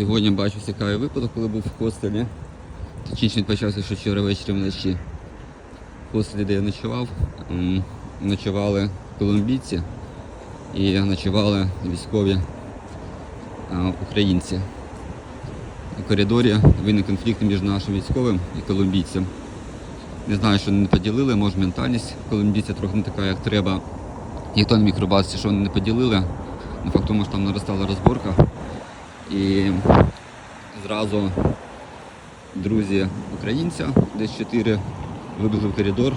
Сьогодні бачу цікавий випадок, коли був в хостелі. Точніше він почався ще вчора ввечері вночі. В хостелі, де я ночував, ночували колумбійці і ночували військові українці. У коридорі виник конфлікт між нашим військовим і колумбійцем. Не знаю, що вони не поділили, може ментальність колумбійця трохи не така, як треба. Ніхто не міг рубатися, що вони не поділили. На факт тому, що там наростала розборка. І зразу друзі українця, десь чотири, вибігли в коридор,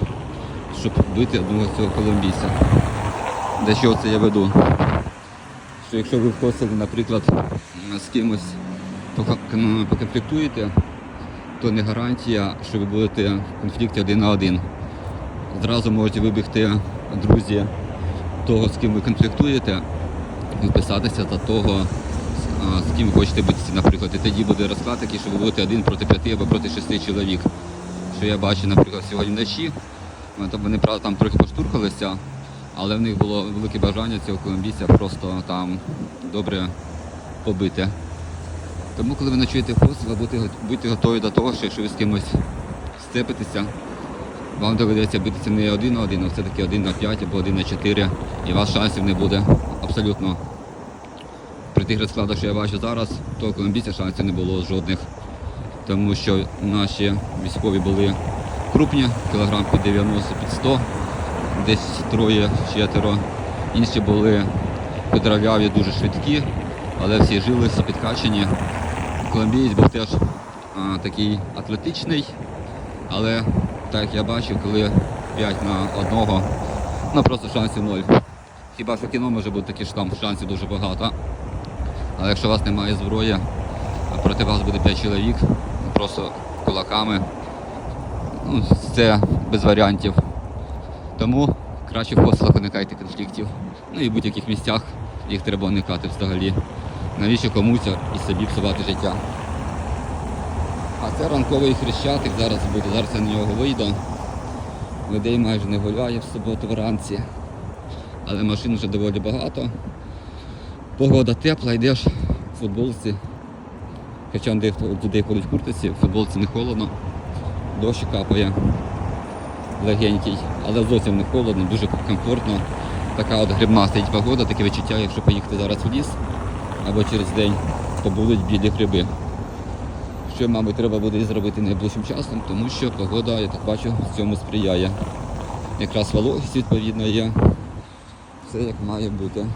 щоб бити одного з цього колумбійця. До чого це я веду? Що якщо ви в наприклад, з кимось поконфліктуєте, то не гарантія, що ви будете в конфлікті один на один. Зразу можуть вибігти друзі того, з ким ви конфліктуєте, і вписатися за того, з ким ви хочете битися, наприклад. І тоді буде розклад такий, що ви будете один проти п'яти або проти шести чоловік. Що я бачу, наприклад, сьогодні вночі. Ну, Вони, правда, там трохи поштурхалися, але в них було велике бажання цього колумбійця просто там добре побити. Тому, коли ви ночуєте в будьте, будьте готові до того, що якщо ви з кимось степитеся, вам доведеться битися не один на один, а все-таки один на п'ять або один на чотири, і вас шансів не буде абсолютно. При тих розкладах, що я бачу зараз, то у колумбійця шансів не було жодних. Тому що наші військові були крупні, кілограм під 90, під 100, десь троє, четверо. Інші були підравляві, дуже швидкі, але всі жили, всі підкачені. Колумбієць був теж а, такий атлетичний, але так як я бачив, коли 5 на одного, ну просто шансів ноль. Хіба що кіно може бути такі, що там шансів дуже багато. Але якщо у вас немає зброї, проти вас буде 5 чоловік, просто кулаками, ну, це без варіантів. Тому краще в хостелах уникайте конфліктів. Ну і в будь-яких місцях їх треба уникати взагалі. Навіщо комусь і собі псувати життя. А це ранковий хрещатик зараз буде. Зараз я на нього вийду. Людей майже не гуляє в суботу вранці. Але машин вже доволі багато. Погода тепла, йдеш в футболці. Хоча людей ходить куртиці, в футболці не холодно, дощ капає легенький, але зовсім не холодно, дуже комфортно. Така от грибна стоїть погода, таке відчуття, якщо поїхати зараз в ліс або через день, то будуть білі гриби. Що, мабуть, треба буде і зробити найближчим часом, тому що погода, я так бачу, цьому сприяє. Якраз вологість відповідно є. Все як має бути.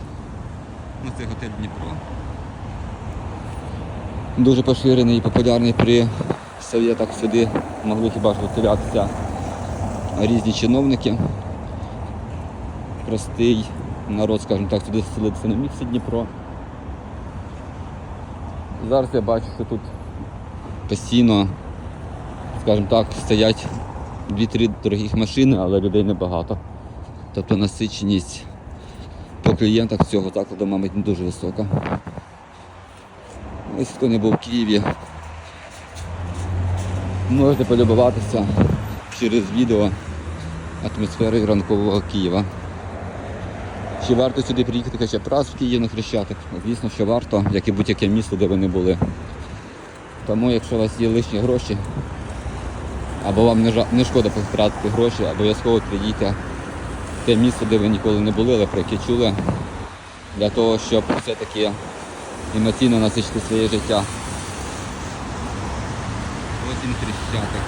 Ну, це готель Дніпро. Дуже поширений і популярний при совєтах сюди могли хіба ж виселятися різні чиновники. Простий народ, скажімо так, сюди селитися не міг Дніпро. Зараз я бачу, що тут постійно, скажімо так, стоять дві-три дорогих машини, але людей небагато. Тобто насиченість по клієнтах цього закладу, мабуть, не дуже висока. Ось хто не був в Києві, можете полюбуватися через відео атмосферою ранкового Києва. Чи варто сюди приїхати хоча б раз в Київ на Хрещатик? Звісно, що варто, як і будь-яке місто, де ви не були. Тому якщо у вас є лишні гроші, або вам не, шкода потратити гроші, обов'язково приїдьте те місце, де ви ніколи не були, але про яке чули, для того, щоб все-таки емоційно насичити своє життя. Ось він Хрещатик.